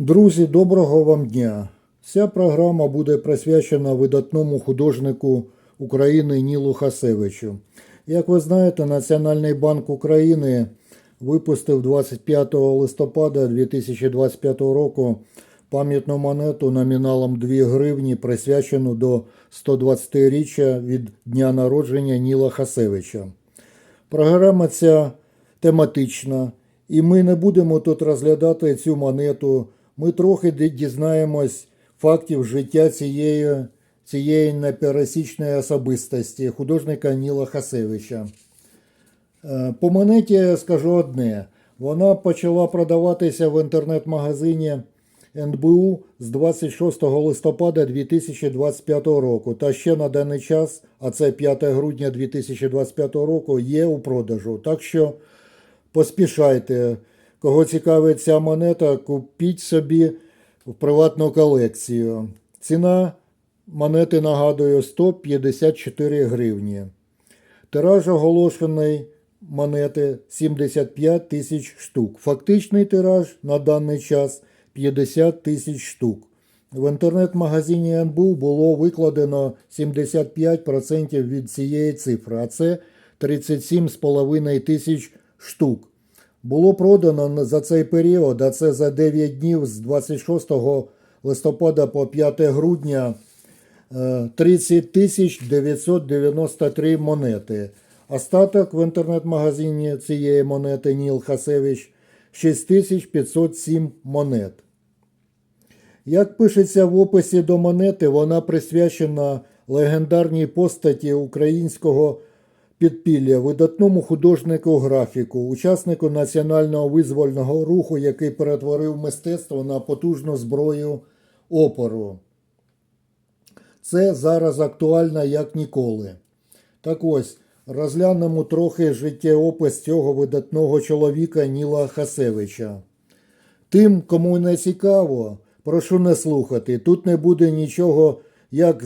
Друзі, доброго вам дня! Ця програма буде присвячена видатному художнику України Нілу Хасевичу. Як ви знаєте, Національний банк України випустив 25 листопада 2025 року пам'ятну монету номіналом 2 гривні, присвячену до 120-річчя від дня народження Ніла Хасевича. Програма ця тематична, і ми не будемо тут розглядати цю монету. Ми трохи дізнаємось фактів життя цієї, цієї непересічної особистості художника Ніла Хасевича. Е, По монеті скажу одне. Вона почала продаватися в інтернет-магазині НБУ з 26 листопада 2025 року. Та ще на даний час, а це 5 грудня 2025 року, є у продажу. Так що поспішайте. Кого цікавить ця монета, купіть собі в приватну колекцію. Ціна монети, нагадую, 154 гривні. Тираж оголошений монети 75 тисяч штук. Фактичний тираж на даний час 50 тисяч штук. В інтернет-магазині НБУ було викладено 75% від цієї цифри, а це 37,5 тисяч штук. Було продано за цей період, а це за 9 днів з 26 листопада по 5 грудня е, 30 тисяч 993 монети. Остаток в інтернет-магазині цієї монети Ніл Хасевич 6507 монет. Як пишеться в описі до монети, вона присвячена легендарній постаті українського підпілля, видатному художнику графіку, учаснику національного визвольного руху, який перетворив мистецтво на потужну зброю опору. Це зараз актуально як ніколи. Так ось, розглянемо трохи життєопис цього видатного чоловіка Ніла Хасевича. Тим, кому не цікаво, прошу не слухати. Тут не буде нічого, як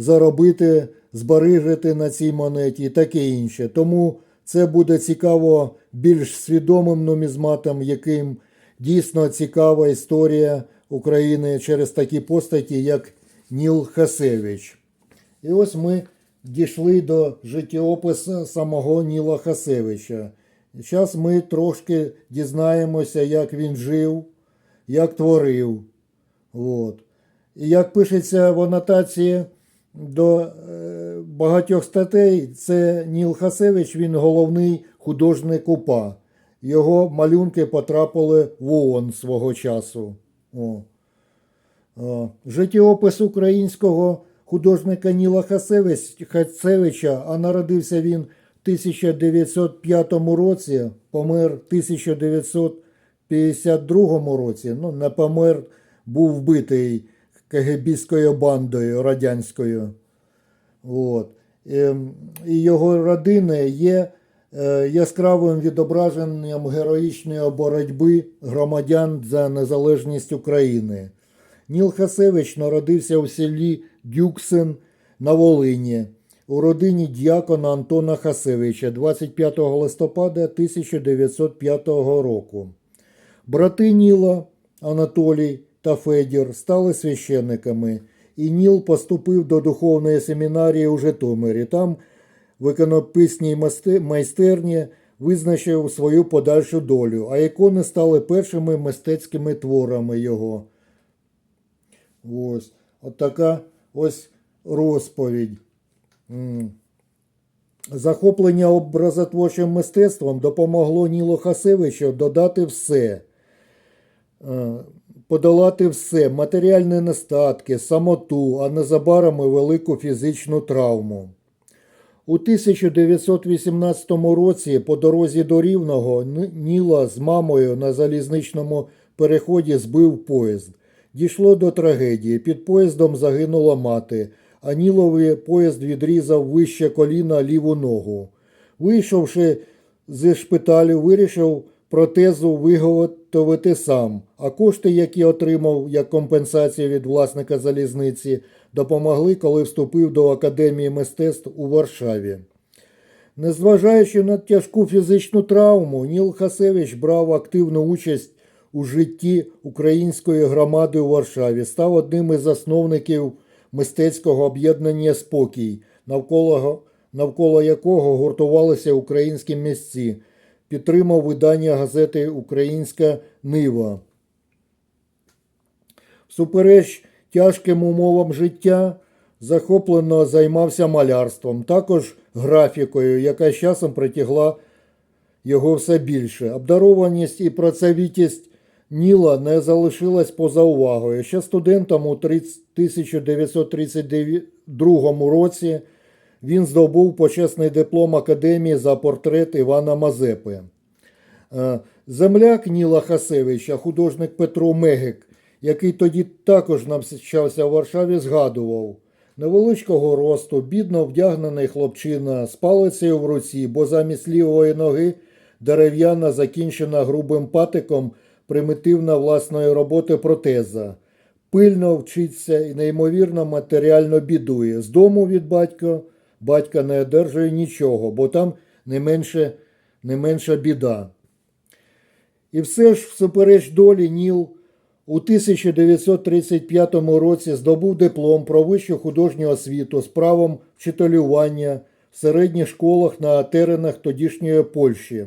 заробити, збережити на цій монеті і таке інше. Тому це буде цікаво більш свідомим нумізматам, яким дійсно цікава історія України через такі постаті, як Ніл Хасевич. І ось ми дійшли до життєопису самого Ніла Хасевича. Зараз ми трошки дізнаємося, як він жив, як творив. От. І як пишеться в анотації до е, багатьох статей, це Ніл Хасевич, він головний художник УПА. Його малюнки потрапили в ООН свого часу. О. О, Життєопис українського художника Ніла Хасевич- Хасевича, а народився він в 1905 році, помер в 1952 році. Ну, не помер, був вбитий КГБською бандою радянською. От. Ем, І його родини є е, яскравим відображенням героїчної боротьби громадян за незалежність України. Ніл Хасевич народився у селі Дюксен на Волині у родині діакона Антона Хасевича 25 листопада 1905 року. Брати Ніла Анатолій та Федір стали священниками, і Ніл поступив до духовної семінарії у Житомирі. Там в іконописній майстерні визначив свою подальшу долю, а ікони стали першими мистецькими творами його. Ось. От така ось розповідь. Захоплення образотворчим мистецтвом допомогло Нілу Хасевичу додати все, е, подолати все, матеріальні нестатки, самоту, а незабаром і велику фізичну травму. У 1918 році по дорозі до Рівного Ніла з мамою на залізничному переході збив поїзд. Дійшло до трагедії. Під поїздом загинула мати, а Нілові поїзд відрізав вище коліна ліву ногу. Вийшовши зі шпиталю, вирішив протезу виготовити сам, а кошти, які отримав як компенсацію від власника залізниці, допомогли, коли вступив до Академії мистецтв у Варшаві. Незважаючи на тяжку фізичну травму, Ніл Хасевич брав активну участь у житті української громади у Варшаві, став одним із засновників мистецького об'єднання Спокій, навколо, навколо якого гуртувалися українські місці, підтримав видання газети Українська Нива. Всупереч тяжким умовам життя захоплено займався малярством, також графікою, яка з часом притягла його все більше. Обдарованість і працьовітість Ніла не залишилась поза увагою. Ще студентом у 30 1932 році він здобув почесний диплом академії за портрет Івана Мазепи. Е, Земляк Ніла Хасевича, художник Петро Мегик, який тоді також навчався в Варшаві, згадував невеличкого росту, бідно вдягнений хлопчина з палицею в руці, бо замість лівої ноги дерев'яна, закінчена грубим патиком, примітивна власної роботи протеза. Пильно вчиться і неймовірно матеріально бідує. З дому від батька батька не одержує нічого, бо там не менше, не менша біда. І все ж, всупереч долі, Ніл у 1935 році здобув диплом про вищу художню освіту з правом вчителювання в середніх школах на теренах тодішньої Польщі.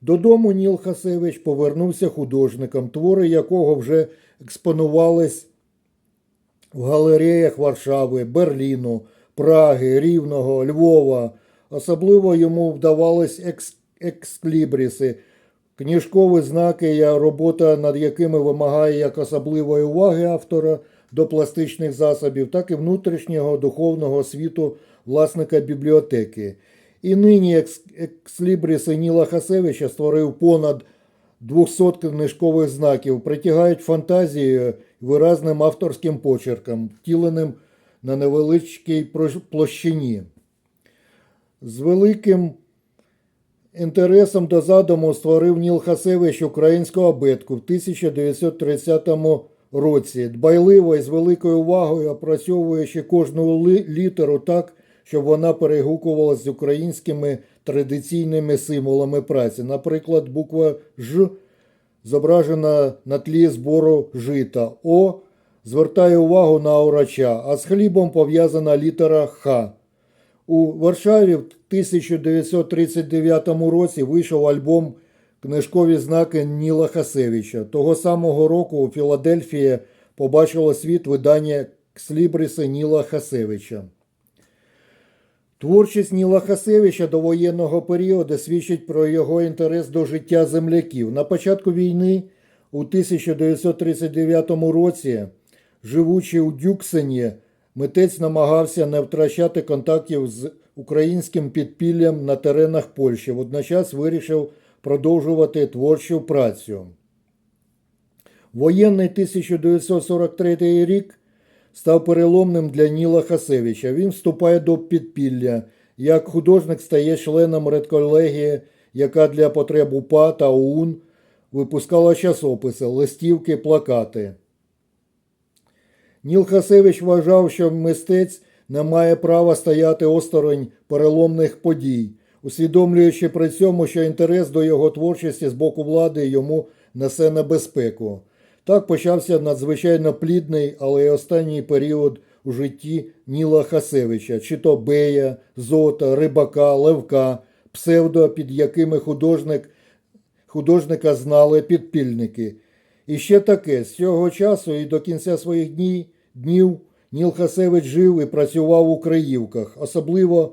Додому Ніл Хасевич повернувся художником, твори якого вже експонувались в галереях Варшави, Берліну, Праги, Рівного, Львова. Особливо йому вдавались екс- ексклібріси, книжкові знаки, я- робота над якими вимагає як особливої уваги автора до пластичних засобів, так і внутрішнього духовного світу власника бібліотеки. І нині екс- екслібріси Ніла Хасевича створив понад 200 книжкових знаків, притягають фантазією виразним авторським почерком, втіленим на невеличкій площині. З великим інтересом до задуму створив Ніл Хасевич українську абетку в 1930 році, дбайливо і з великою увагою опрацьовуючи кожну літеру так, щоб вона перегукувалася з українськими традиційними символами праці. Наприклад, буква Ж зображена на тлі збору жита, О звертає увагу на орача, а з хлібом пов'язана літера Х. У Варшаві в 1939 році вийшов альбом Книжкові знаки Ніла Хасевича. Того самого року у Філадельфії побачило світ видання Кслібриси Ніла Хасевича. Творчість Ніла Хасевича до воєнного періоду свідчить про його інтерес до життя земляків. На початку війни у 1939 році, живучи у Дюксені, митець намагався не втрачати контактів з українським підпіллям на теренах Польщі. Водночас вирішив продовжувати творчу працю. Воєнний 1943 рік став переломним для Ніла Хасевича. Він вступає до підпілля. Як художник стає членом редколегії, яка для потреб УПА та ОУН випускала часописи, листівки, плакати. Ніл Хасевич вважав, що мистець не має права стояти осторонь переломних подій, усвідомлюючи при цьому, що інтерес до його творчості з боку влади йому несе небезпеку. Так почався надзвичайно плідний, але й останній період у житті Ніла Хасевича, чи то Бея, Зота, Рибака, Левка, псевдо, під якими художник, художника знали підпільники. І ще таке, з цього часу і до кінця своїх днів, днів Ніл Хасевич жив і працював у Криївках, особливо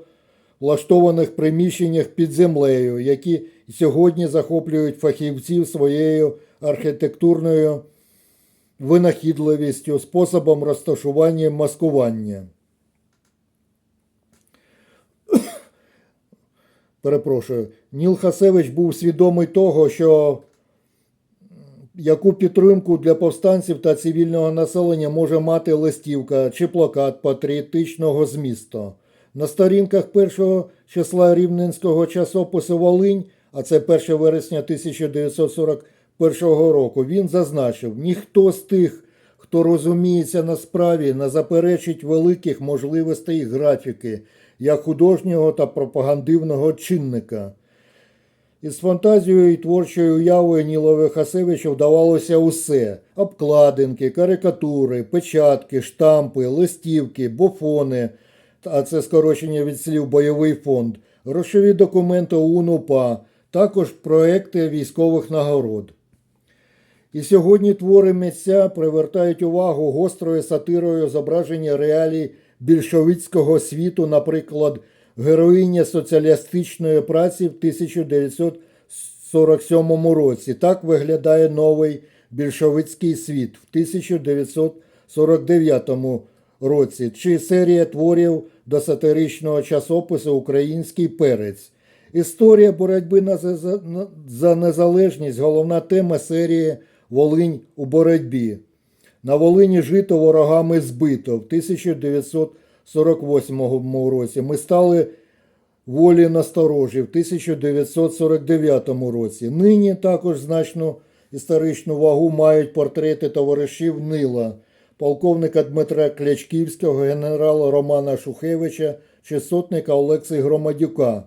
влаштованих приміщеннях під землею, які сьогодні захоплюють фахівців своєю архітектурною винахідливістю, способом розташування маскування. Перепрошую, Ніл Хасевич був свідомий того, що яку підтримку для повстанців та цивільного населення може мати листівка чи плакат патріотичного змісту. На сторінках першого числа рівненського часопису Волинь, а це 1 вересня 1941 року, він зазначив: ніхто з тих, хто розуміється на справі, не заперечить великих можливостей графіки як художнього та пропагандивного чинника. Із фантазією і творчою уявою Нілові Хасевичу вдавалося усе: обкладинки, карикатури, печатки, штампи, листівки, бофони, а це скорочення від слів бойовий фонд, грошові документи УНУПА, також проекти військових нагород. І сьогодні твори митця привертають увагу гострою сатирою зображення реалій більшовицького світу, наприклад, героїня соціалістичної праці в 1947 році. Так виглядає новий більшовицький світ в 1949 році, чи серія творів до сатиричного часопису Український перець. Історія боротьби за- незалежність головна тема серії Волинь у боротьбі. На Волині жито ворогами збито в 1948 році. Ми стали волі насторожі в 1949 році. Нині також значну історичну вагу мають портрети товаришів Нила, полковника Дмитра Клячківського, генерала Романа Шухевича чи сотника Олексія Громадюка.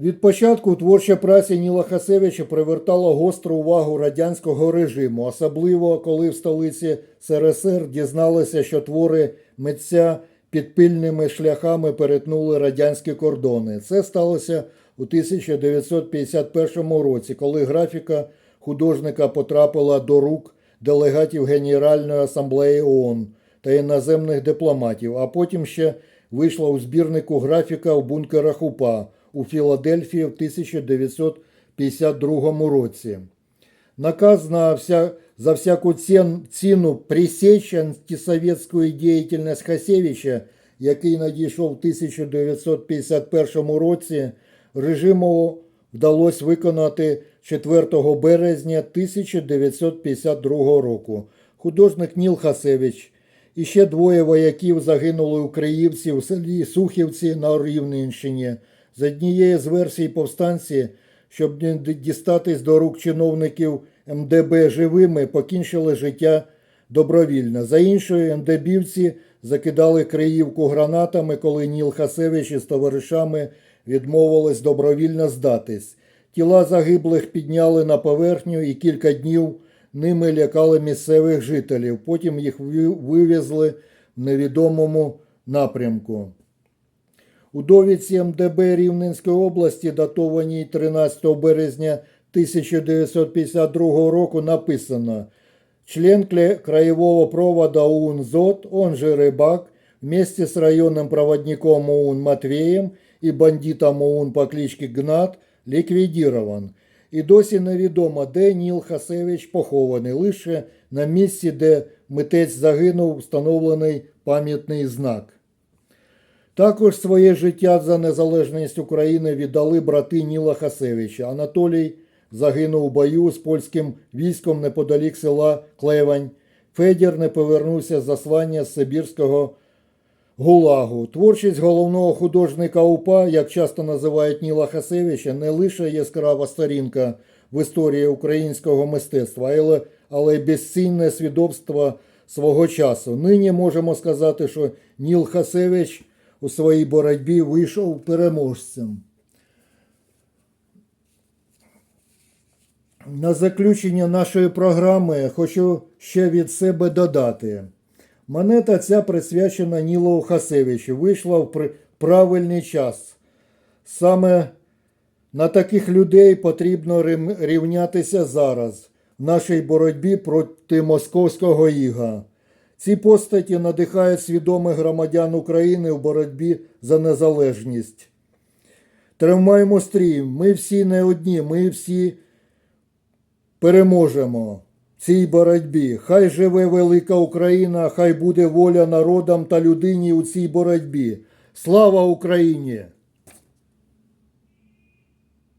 Від початку творча праця Ніла Хасевича привертала гостру увагу радянського режиму, особливо коли в столиці СРСР дізналися, що твори митця підпільними шляхами перетнули радянські кордони. Це сталося у 1951 році, коли графіка художника потрапила до рук делегатів Генеральної асамблеї ООН та іноземних дипломатів, а потім ще вийшла у збірнику графіка в бункерах УПА у Філадельфії в 1952 році. Наказ на вся, за всяку ціну пресечь антисоветську діяльність Хасевича, який надійшов в 1951 році, режиму вдалося виконати 4 березня 1952 року. Художник Ніл Хасевич і ще двоє вояків загинули у Криївці в селі Сухівці на Рівненщині. За однією з версій повстанці, щоб не дістатись до рук чиновників МДБ живими, покінчили життя добровільно. За іншою, МДБівці закидали Криївку гранатами, коли Ніл Хасевич із товаришами відмовились добровільно здатись. Тіла загиблих підняли на поверхню і кілька днів ними лякали місцевих жителів. Потім їх вивезли в невідомому напрямку. У довідці МДБ Рівненської області, датованій 13 березня 1952 року, написано Член краевого провода ОУН ЗОТ, он же Рыбак, вместе с районным проводником ОУН Матвеем и бандитом ОУН по кличке Гнат ліквідірован. І досі невідомо, де Ніл Хасевич похований, лише на місці, де митець загинув, встановлений пам'ятний знак. Також своє життя за незалежність України віддали брати Ніла Хасевича. Анатолій загинув у бою з польським військом неподалік села Клевань. Федір не повернувся з заслання з Сибірського гулагу. Творчість головного художника УПА, як часто називають Ніла Хасевича, не лише яскрава сторінка в історії українського мистецтва, але, й безцінне свідоцтво свого часу. Нині можемо сказати, що Ніл Хасевич у своїй боротьбі вийшов переможцем. На заключення нашої програми хочу ще від себе додати. Монета ця присвячена Нілу Хасевичу. Вийшла в правильний час. Саме на таких людей потрібно рівнятися зараз в нашій боротьбі проти московського іга. Ці постаті надихають свідомих громадян України в боротьбі за незалежність. Тримаємо стрій, ми всі не одні, ми всі переможемо в цій боротьбі. Хай живе велика Україна, хай буде воля народам та людині у цій боротьбі. Слава Україні!